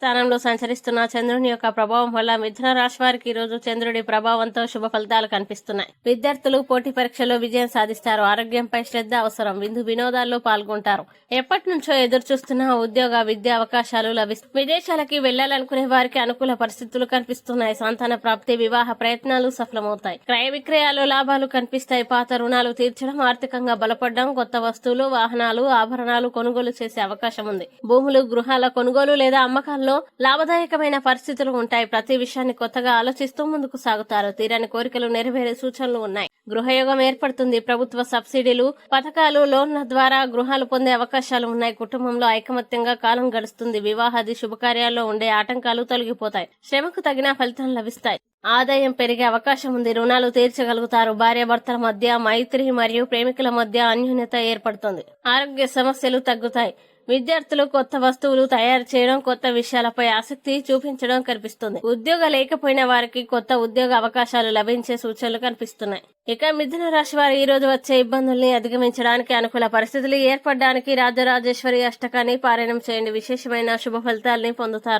స్థానంలో సంచరిస్తున్న చంద్రుని యొక్క ప్రభావం వల్ల మిథున రాశి వారికి ఈరోజు రోజు చంద్రుడి ప్రభావంతో శుభ ఫలితాలు కనిపిస్తున్నాయి. విద్యార్థులు పోటీ పరీక్షలో విజయం సాధిస్తారు. ఆరోగ్యంపై శ్రద్ధ అవసరం. విందు వినోదాల్లో పాల్గొంటారు. ఎప్పటి నుంచో ఎదురు చూస్తున్న ఉద్యోగ విద్యా అవకాశాలు లభిస్తాయి విదేశాలకి వెళ్ళాలనుకునే వారికి అనుకూల పరిస్థితులు కనిపిస్తున్నాయి. సంతాన ప్రాప్తి వివాహ ప్రయత్నాలు సఫలమవుతాయి. క్రయ విక్రయాలు లాభాలు కనిపిస్తాయి. పాత రుణాలు తీర్చడం ఆర్థికంగా బలపడడం కొత్త వస్తువులు వాహనాలు ఆభరణాలు కొనుగోలు చేసే అవకాశం ఉంది. భూములు గృహాల కొనుగోలు లేదా అమ్మకాల్లో లాభదాయకమైన పరిస్థితులు ఉంటాయి. ప్రతి విషయాన్ని కొత్తగా ఆలోచిస్తూ ముందుకు సాగుతారు. తీరని కోరికలు నెరవేరే సూచనలు ఉన్నాయి. గృహయోగం ఏర్పడుతుంది. ప్రభుత్వ సబ్సిడీలు పథకాలు లోన్ల ద్వారా గృహాలు పొందే అవకాశాలు ఉన్నాయి. కుటుంబంలో ఐకమత్యంగా కాలం గడుస్తుంది. వివాహాది శుభకార్యాల్లో ఉండే ఆటంకాలు తొలగిపోతాయి. శ్రమకు తగిన ఫలితం లభిస్తాయి. ఆదాయం పెరిగే అవకాశం ఉంది. రుణాలు తీర్చగలుగుతారు. భార్యాభర్తల మధ్య మైత్రి మరియు ప్రేమికుల మధ్య అన్యోన్యత ఏర్పడుతుంది. ఆరోగ్య సమస్యలు తగ్గుతాయి. విద్యార్థులు కొత్త వస్తువులు తయారు చేయడం కొత్త విషయాలపై ఆసక్తి చూపించడం కనిపిస్తుంది. ఉద్యోగ లేకపోయిన వారికి కొత్త ఉద్యోగ అవకాశాలు లభించే సూచనలు కనిపిస్తున్నాయి. ఇక మిథున రాశి వారు ఈ రోజు వచ్చే ఇబ్బందుల్ని అధిగమించడానికి అనుకూల పరిస్థితులు ఏర్పడడానికి రాజరాజేశ్వరి అష్టకాన్ని పారాయణం చేయండి. విశేషమైన శుభ ఫలితాల్ని పొందుతారు.